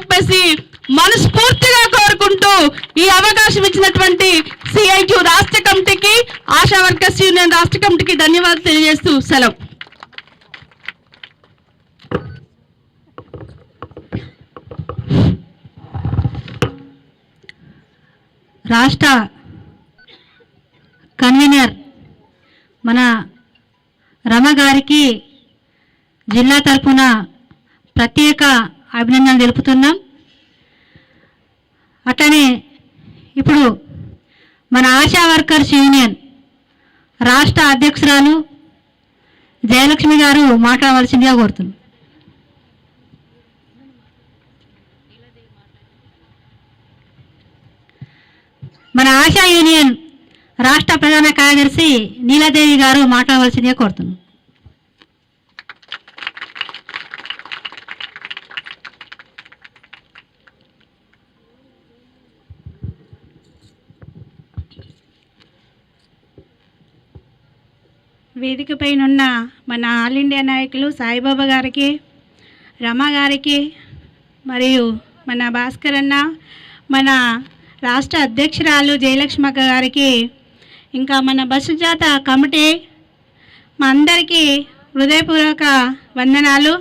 చెప్పేసి మనస్ఫూర్తిగా కోరుకుంటూ ఈ అవకాశం ఇచ్చినటువంటి సిఐటి రాష్ట్ర కమిటీకి ఆశా వర్కర్స్ యూనియన్ రాష్ట్ర కమిటీకి ధన్యవాదాలు తెలియజేస్తూ సెలవు. రాష్ట్ర కన్వీనర్ మన రమ గారికి జిల్లా తరఫున ప్రత్యేక అభినందనలు తెలుపుతున్నాం. అట్లనే ఇప్పుడు మన ఆశా వర్కర్స్ యూనియన్ రాష్ట్ర అధ్యక్షురాలు జయలక్ష్మి గారు మాట్లాడవలసిందిగా కోరుతున్నాం. మన ఆశా యూనియన్ రాష్ట్ర ప్రధాన కార్యదర్శి నీలాదేవి గారు మాట్లాడవలసిందిగా కోరుతున్నాం. వేదికపైనున్న మన ఆల్ ఇండియా నాయకులు సాయిబాబా గారికి రమ గారికి మరియు మన భాస్కర్ అన్న మన రాష్ట్ర అధ్యక్షురాలు జయలక్ష్మక్క గారికి ఇంకా మన బస్సు జాత కమిటీ మా అందరికీ హృదయపూర్వక వందనాలు.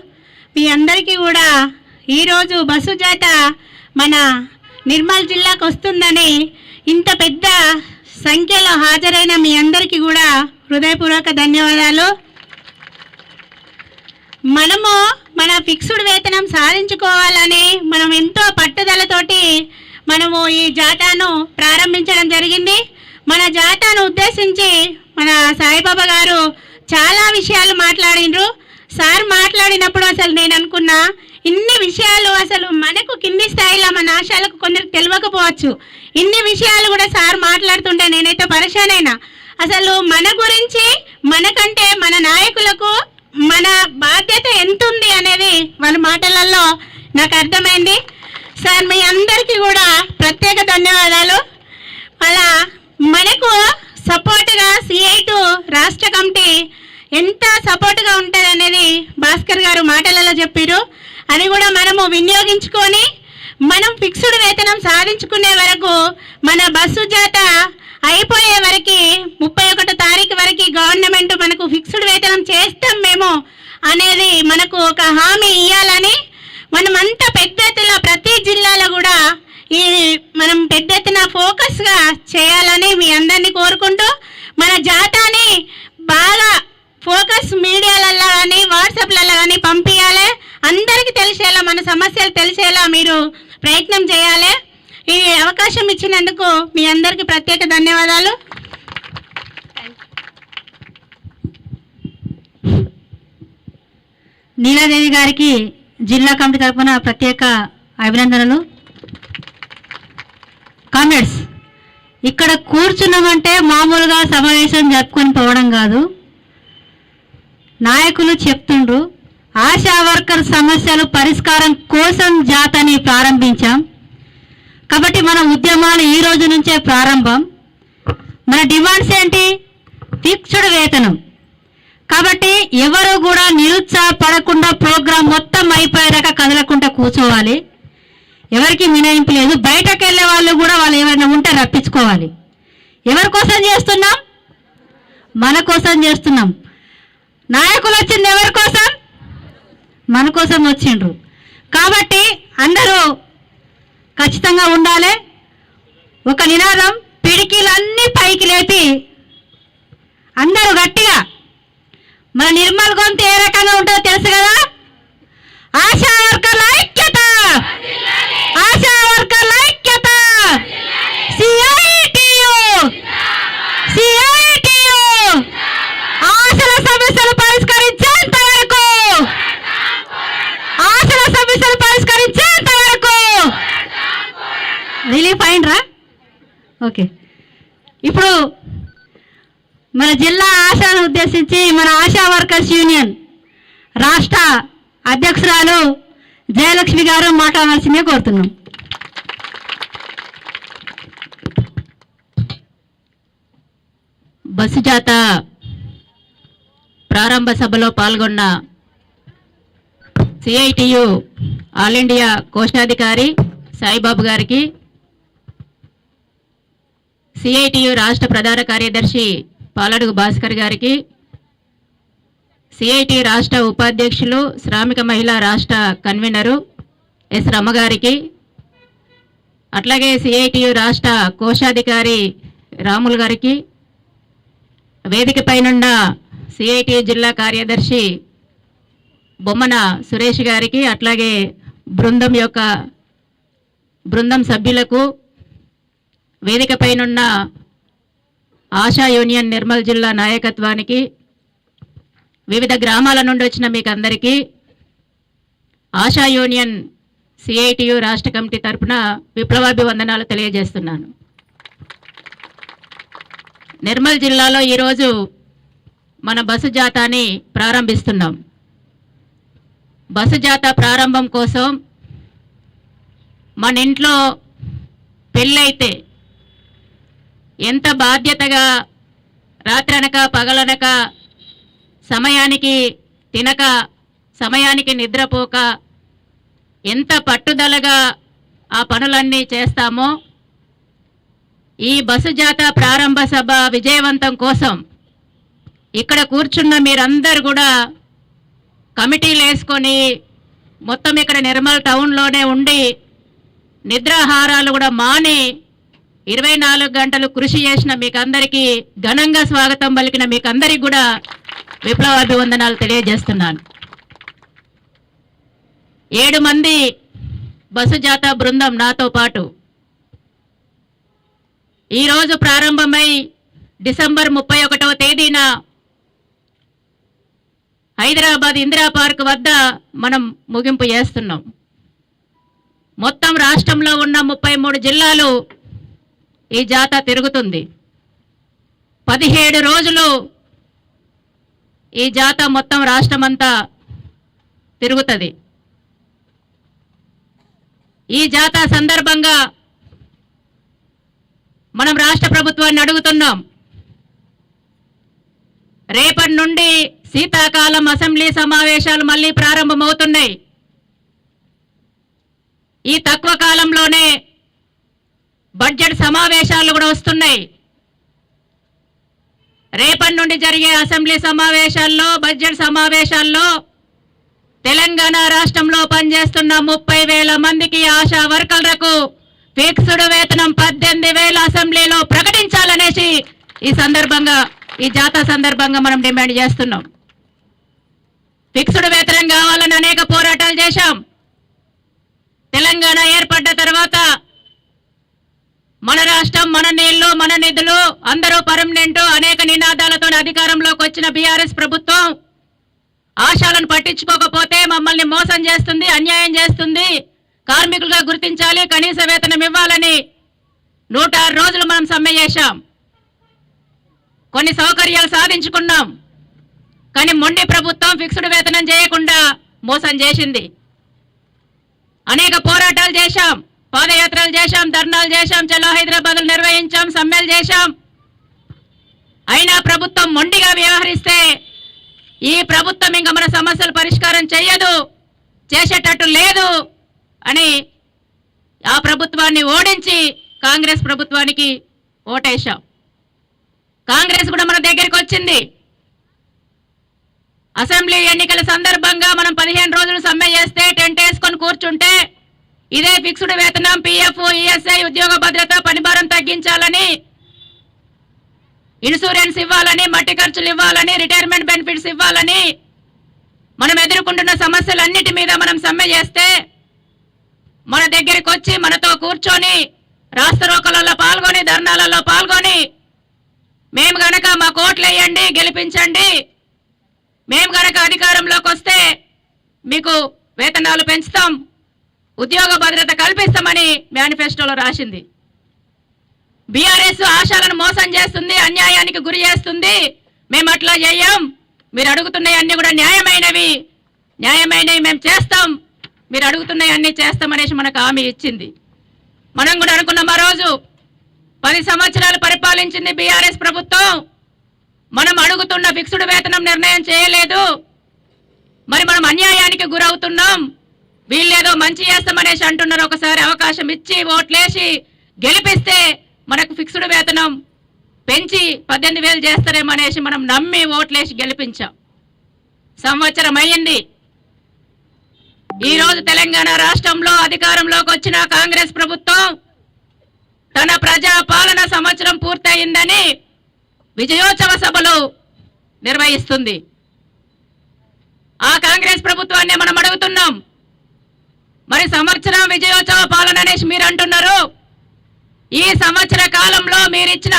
మీ అందరికీ కూడా ఈరోజు బస్సు జాత మన నిర్మల్ జిల్లాకు వస్తుందని ఇంత పెద్ద సంఖ్యలో హాజరైన మీ అందరికీ కూడా హృదయపూర్వక ధన్యవాదాలు. మనము మన ఫిక్స్డ్ వేతనం సాధించుకోవాలని మనం ఎంతో పట్టుదలతోటి మనము ఈ జాతాను ప్రారంభించడం జరిగింది. మన జాతాను ఉద్దేశించి మన సాయిబాబా గారు చాలా విషయాలు మాట్లాడిండ్రు సార్ మాట్లాడినప్పుడు అసలు నేను అనుకున్నా ఇన్ని విషయాలు అసలు మనకు కింది స్థాయిలో మన ఆశాలకు కొందరికి తెలియకపోవచ్చు ఇన్ని విషయాలు కూడా సార్ మాట్లాడుతుంటే నేనైతే పరిశాన్ అయినా అసలు మన గురించి మనకంటే మన నాయకులకు మన బాధ్యత ఎంత ఉంది అనేది వాళ్ళ మాటలలో నాకు అర్థమైంది. సార్ మీ అందరికీ కూడా ప్రత్యేక ధన్యవాదాలు. అలా మనకు సపోర్ట్గా సిఐటు రాష్ట్ర కమిటీ ఎంత సపోర్ట్గా ఉంటుంది అనేది భాస్కర్ గారు మాటలలో చెప్పారు అది కూడా మనము వినియోగించుకొని మనం ఫిక్స్డ్ వేతనం సాధించుకునే వరకు మన బస్సు జాత అయిపోయే వరకు ముప్పై ఒకటో తారీఖు వరకు గవర్నమెంట్ మనకు ఫిక్స్డ్ వేతనం చేస్తాం మేము అనేది మనకు ఒక హామీ ఇవ్వాలని మనం పెద్ద ఎత్తున ప్రతి జిల్లాలో కూడా ఈ మనం పెద్ద ఎత్తున ఫోకస్గా చేయాలని మీ అందరినీ కోరుకుంటూ మన జాతాని ఫోకస్ మీడియాలలో కానీ వాట్సాప్లలో కానీ పంపించాలి అందరికీ తెలిసేలా మన సమస్యలు తెలిసేలా మీరు ప్రయత్నం చేయాలి. ఈ అవకాశం ఇచ్చినందుకు మీ అందరికీ ప్రత్యేక ధన్యవాదాలు. నీలాదేవి గారికి జిల్లా కమిటీ తరపున ప్రత్యేక అభినందనలు. కామెంట్స్ ఇక్కడ కూర్చున్నామంటే మామూలుగా సమావేశం జరుపుకొని పోవడం కాదు. నాయకులు చెప్తుండ్రు ఆశా వర్కర్ సమస్యలు పరిష్కారం కోసం జాతని ప్రారంభించాం. కాబట్టి మన ఉద్యమాలు ఈ రోజు నుంచే ప్రారంభం. మన డిమాండ్స్ ఏంటి? ఫిక్స్డ్ వేతనం. కాబట్టి ఎవరు కూడా నిరుత్సాహపడకుండా ప్రోగ్రాం మొత్తం అయిపోయేదాకా కదలకుండా కూర్చోవాలి. ఎవరికి మినహాయింపు లేదు. బయటకు వెళ్ళే వాళ్ళు కూడా వాళ్ళు ఎవరైనా ఉంటే రప్పించుకోవాలి. ఎవరి కోసం చేస్తున్నాం? మన కోసం చేస్తున్నాం. నాయకులు వచ్చింది ఎవరి కోసం? మన కోసం వచ్చిండ్రు. కాబట్టి అందరూ ఖచ్చితంగా ఉండాలి. ఒక నినాదం పిడికిలన్నీ పైకి లేపి అందరూ గట్టిగా మన నిర్మల్ గొంతు ఏ రకంగా ఉంటుందో తెలుసు కదా? ఆశా వర్కర్ల ఐక్యత ఆశా వర్కర్ల ఐక్యత సిఐటియు సిఐటియు ఆశల సమస్యలు పరిష్కరించేంత వరకు ఆశల సమస్యలు పరిష్కరించేంత వరకు రిలీఫ్ అయిండ్రా ఓకే. ఇప్పుడు మన జిల్లా ఆశాను ఉద్దేశించి మన ఆశా వర్కర్స్ యూనియన్ రాష్ట్ర అధ్యక్షురాలు జయలక్ష్మి గారు మాట్లాడాల్సిందే కోరుతున్నాం. బస్సు జాత ప్రారంభ సభలో పాల్గొన్న సిఐటియు ఆల్ ఇండియా కోశాధికారి సాయిబాబు గారికి సిఐటియు రాష్ట్ర ప్రధాన కార్యదర్శి పాలడుగు భాస్కర్ గారికి సిఐటి రాష్ట్ర ఉపాధ్యక్షులు శ్రామిక మహిళా రాష్ట్ర కన్వీనరు ఎస్ రమ్మగారికి అట్లాగే సిఐటియు రాష్ట్ర కోశాధికారి రాములు గారికి వేదిక పైనున్న సిఐటి జిల్లా కార్యదర్శి బొమ్మన సురేష్ గారికి అట్లాగే బృందం యొక్క బృందం సభ్యులకు వేదిక పైనున్న ఆశా యూనియన్ నిర్మల్ జిల్లా నాయకత్వానికి వివిధ గ్రామాల నుండి వచ్చిన మీకు అందరికీ ఆశా యూనియన్ సిఐటియు రాష్ట్ర కమిటీ తరపున విప్లవాభివందనాలు తెలియజేస్తున్నాను. నిర్మల్ జిల్లాలో ఈరోజు మన బస్సు జాతాని ప్రారంభిస్తున్నాం. బస్సు జాత ప్రారంభం కోసం మన ఇంట్లో పెళ్ళైతే ఎంత బాధ్యతగా రాత్రనక పగలనక సమయానికి తినక సమయానికి నిద్రపోక ఎంత పట్టుదలగా ఆ పనులన్నీ చేస్తామో ఈ బస్సు జాత ప్రారంభ సభ విజయవంతం కోసం ఇక్కడ కూర్చున్న మీరందరు కూడా కమిటీలు వేసుకొని మొత్తం ఇక్కడ నిర్మల్ టౌన్లోనే ఉండి నిద్రాహారాలు కూడా మాని ఇరవై నాలుగు గంటలు కృషి చేసిన మీకందరికీ ఘనంగా స్వాగతం పలికిన మీకందరికీ కూడా విప్లవాభివందనాలు తెలియజేస్తున్నాను. ఏడు మంది బస్సు జాత బృందం నాతో పాటు ఈరోజు ప్రారంభమై డిసెంబర్ ముప్పై ఒకటవ తేదీన హైదరాబాద్ ఇందిరా పార్క్ వద్ద మనం ముగింపు చేస్తున్నాం. మొత్తం రాష్ట్రంలో ఉన్న ముప్పై మూడు జిల్లాలు ఈ జాత తిరుగుతుంది. పదిహేడు రోజులు ఈ జాత మొత్తం రాష్ట్రమంతా తిరుగుతుంది. ఈ జాత సందర్భంగా మనం రాష్ట్ర ప్రభుత్వాన్ని అడుగుతున్నాం. రేపటి నుండి శీతాకాలం అసెంబ్లీ సమావేశాలు మళ్ళీ ప్రారంభమవుతున్నాయి. ఈ తక్కువ కాలంలోనే బడ్జెట్ సమావేశాలు కూడా వస్తున్నాయి. రేపటి నుండి జరిగే అసెంబ్లీ సమావేశాల్లో బడ్జెట్ సమావేశాల్లో తెలంగాణ రాష్ట్రంలో పనిచేస్తున్న ముప్పై వేల మందికి ఆశా వర్కర్లకు ఫిక్స్డ్ వేతనం పద్దెనిమిది వేల అసెంబ్లీలో ప్రకటించాలనేసి ఈ సందర్భంగా ఈ జాతా సందర్భంగా మనం డిమాండ్ చేస్తున్నాం. ఫిక్స్డ్ వేతనం కావాలని అనేక పోరాటాలు చేశాం. తెలంగాణ ఏర్పడ్డ తర్వాత మన రాష్ట్రం మన నీళ్ళు మన నిధులు అందరూ పర్మనెంట్ అనేక నినాదాలతో అధికారంలోకి వచ్చిన బీఆర్ఎస్ ప్రభుత్వం ఆశాలను పట్టించుకోకపోతే మమ్మల్ని మోసం చేస్తుంది అన్యాయం చేస్తుంది. కార్మికులుగా గుర్తించాలి కనీస వేతనం ఇవ్వాలని నూట ఆరు రోజులు మనం సమ్మె చేశాం. కొన్ని సౌకర్యాలు సాధించుకున్నాం. కానీ మొండి ప్రభుత్వం ఫిక్స్డ్ వేతనం చేయకుండా మోసం చేసింది. అనేక పోరాటాలు చేశాం. పాదయాత్రలు చేశాం ధర్నాలు చేశాం చలో హైదరాబాద్లు నిర్వహించాం సమ్మెలు చేశాం. అయినా ప్రభుత్వం మొండిగా వ్యవహరిస్తే ఈ ప్రభుత్వం ఇంకా మన సమస్యలు పరిష్కారం చేయదు చేసేటట్టు లేదు అని ఆ ప్రభుత్వాన్ని ఓడించి కాంగ్రెస్ ప్రభుత్వానికి ఓటేశాం. కాంగ్రెస్ కూడా మన దగ్గరికి వచ్చింది. అసెంబ్లీ ఎన్నికల సందర్భంగా మనం పదిహేను రోజులు సమ్మె చేస్తే టెంట్ వేసుకొని కూర్చుంటే ఇదే ఫిక్స్డ్ వేతనం పిఎఫ్ ఈఎస్ఐ ఉద్యోగ భద్రత పనిభారం తగ్గించాలని ఇన్సూరెన్స్ ఇవ్వాలని మట్టి ఖర్చులు ఇవ్వాలని రిటైర్మెంట్ బెనిఫిట్స్ ఇవ్వాలని మనం ఎదుర్కొంటున్న సమస్యలన్నిటి మీద మనం సమ్మె చేస్తే మన దగ్గరికి వచ్చి మనతో కూర్చొని రాస్తరోకలలో పాల్గొని ధర్నాలలో పాల్గొని మేము గనక మా కోట్లు వేయండి గెలిపించండి మేము గనక అధికారంలోకి వస్తే మీకు వేతనాలు పెంచుతాం. ఉద్యోగ భద్రత కల్పిస్తామని మేనిఫెస్టోలో రాసింది. బీఆర్ఎస్ ఆశాలను మోసం చేస్తుంది అన్యాయానికి గురి చేస్తుంది. మేము అట్లా చేయం. మీరు అడుగుతున్నాయి కూడా న్యాయమైనవి. న్యాయమైనవి మేము చేస్తాం. మీరు అడుగుతున్నాయి చేస్తామనేసి మనకు హామీ ఇచ్చింది. మనం కూడా అనుకున్నాం ఆ రోజు పది సంవత్సరాలు పరిపాలించింది బీఆర్ఎస్ ప్రభుత్వం. మనం అడుగుతున్న ఫిక్స్డ్ వేతనం నిర్ణయం చేయలేదు. మరి మనం అన్యాయానికి గురవుతున్నాం. వీళ్ళేదో మంచి చేస్తామనేసి అంటున్నారు. ఒకసారి అవకాశం ఇచ్చి ఓట్లేసి గెలిపిస్తే మనకు ఫిక్స్డ్ వేతనం పెంచి పద్దెనిమిది వేలు చేస్తారేమో అనేసి మనం నమ్మి ఓట్లేసి గెలిపించాం. సంవత్సరం అయ్యింది. ఈరోజు తెలంగాణ రాష్ట్రంలో అధికారంలోకి వచ్చిన కాంగ్రెస్ ప్రభుత్వం తన ప్రజా పాలన సంవత్సరం పూర్తయిందని విజయోత్సవ సభలు నిర్వహిస్తుంది. ఆ కాంగ్రెస్ ప్రభుత్వాన్ని మనం అడుగుతున్నాం. మరి సంవత్సరం విజయోత్సవ పాలన అనేసి మీరు అంటున్నారు ఈ సంవత్సర కాలంలో మీరిచ్చిన